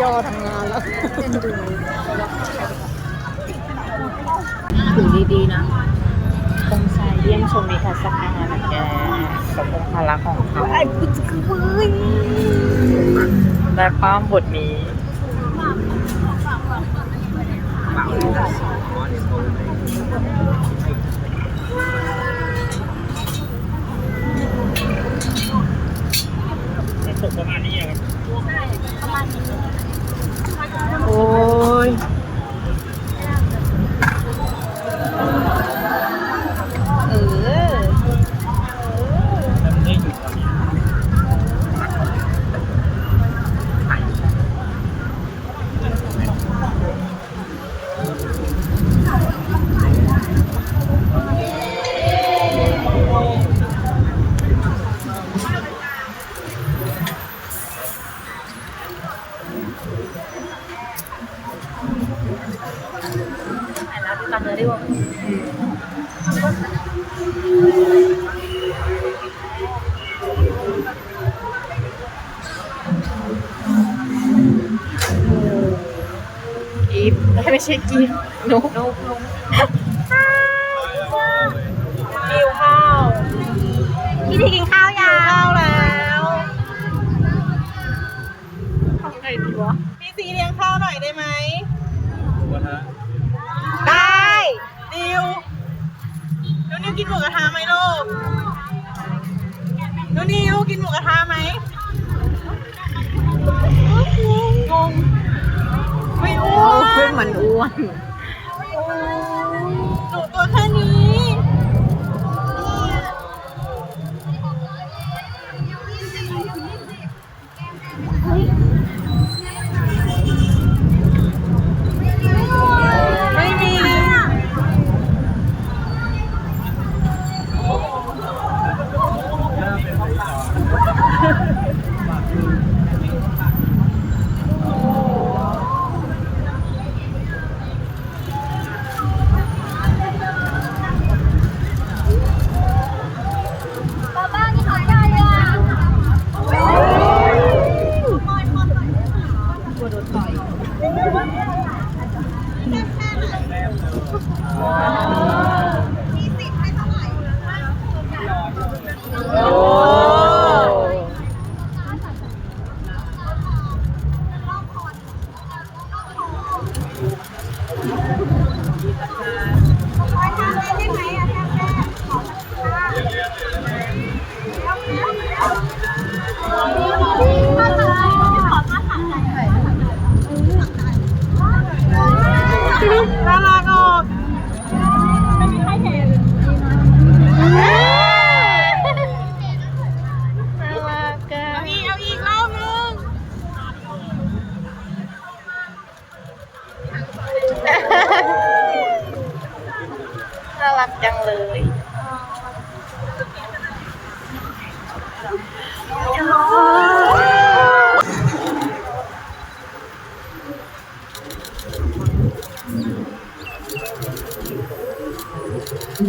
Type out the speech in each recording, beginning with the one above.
ย่อทำงานแล้วถือดีๆนะคงใช้เยี่ยมชมมีทัศนานะแกสมองพลักของเขาไอ้และความบทนี้ അറിവോ ഈ പ്രാവശ്യക്ക് നോ നോ നോ one. ส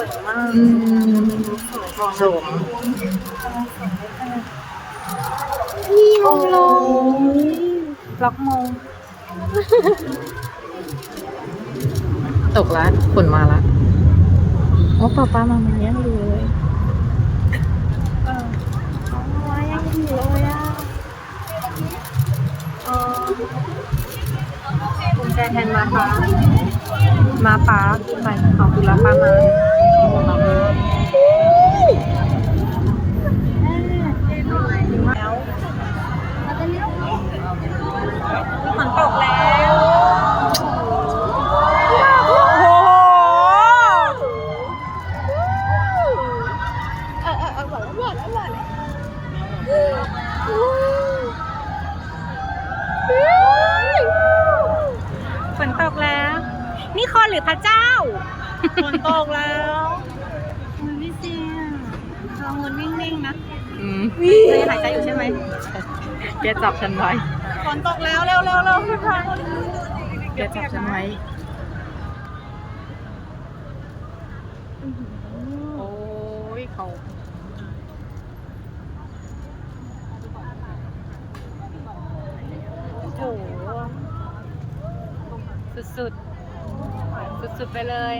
วยมากอืมสมนี่มงลงล็อกมง ตกละฝนมาละโอ้ป้าป้ามามันยังอยู่เลยเออมายังอยู่เลยอะเออคุณแจแทนมาป้า มาป้าไปขอบคุณแล้วป้ามาแล้ว เราจะเลี้ยว ฝนตกแล้ว โอ้โห เออเออเออหวานหวานหวาน ฝนตกแล้ว นี่คอนหรือพระเจ้าฝนตกแล้วมันไม่เสียเราเงินนิ่งๆนะอืมเธอยังหายใจอยู่ใช่ไหมแกจับฉันไว้ฝนตกแล้วเร็วเร็วเร็วพี่พันแกจับฉันไว้โอ้ยเขาโอ้โหสุดๆ สุดๆไปเลย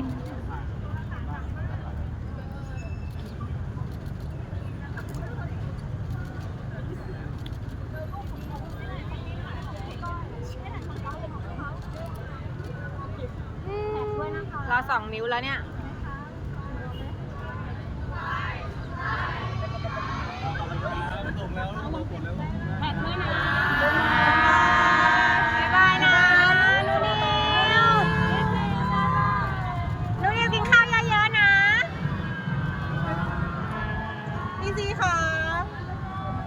รอสองนิ้วแล้วเนี่ย บ๊ายบายนะนูนิวนูนิวกินข้าวเยอะๆนะ พี่ซีค่ะ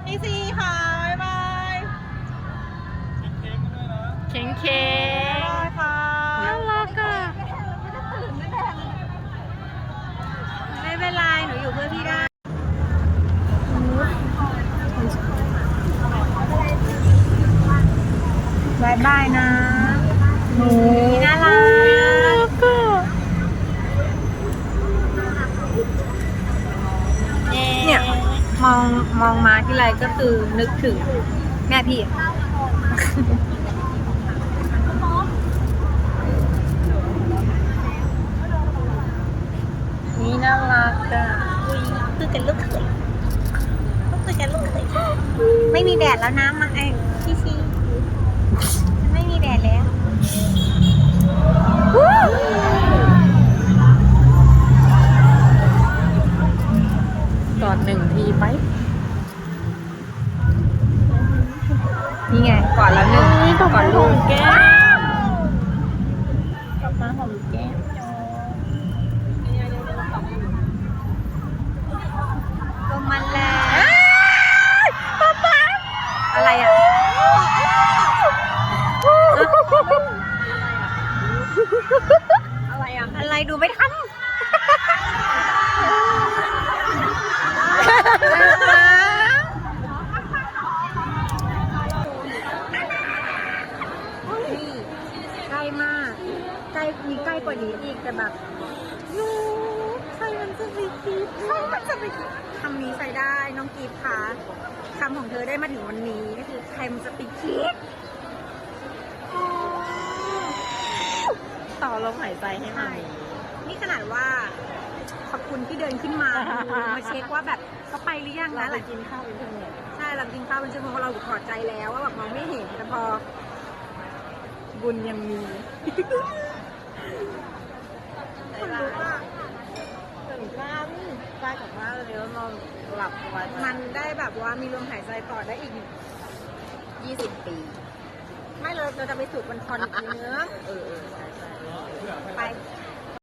พี่ซีค่ะบ๊ายบาย เค้งเค้ บ๊ายบายค่ะ น่ารักอะ ไม่เป็นไร หนูอยู่เพื่อพี่ได้ บายบายนะหนูน่ารักเนี่ย มองมองมาที่ไรก็คือนึกถึงแม่พี่อะนี่น่ารักอะ คือกันลูกเขยคือกันลูกเขยไม่มีแดดแล้วนะมาไอ้พี่ซีไม่มีแดดแล้ว ก อดหนึ่งทีไปนี่ไงกอดแล้วหนึ่งกอดลูกแก้มกอดมาหอมแก้มก็มันแล้วป๊าป๊าอะไรอะอะไรอะอะไรดูไม่ทันนี่ใกล้มาก ใกล้มีใกล้กว่านี้อีกแต่แบบยูใคร มันจะไปคิดใครมันจะไปคิดคำนี้ใส่ได้น้องกีบคะคำของเธอได้มาถึงวันนี้ก็คือใครมันจะไปคิดต่อลมหายใจให้มันนี่ขนาดว่าขอบคุณที่เดินขึ้นมาดูมาเช็คว่าแบบเขาไปหรือยังนะหลัง กินข้าวเป็นชั่วโมงใช่หลังกินข้าวเป็นชั่วโมงเพราะเราถอดใจแล้วว่าแบบมองไม่เห็นแต่พอ บุญยังมีคนลุกอ่ะถึงบ้านใกล้กลับบ้านเลยแล้วนอนหลับสบายมันได้แบบว่ามีลมหายใจต่อได้อีก 20 ปี ไม่เลยเราจะไปสูดบนคอนอีกทีนึงเออเออใช่ใช่ไป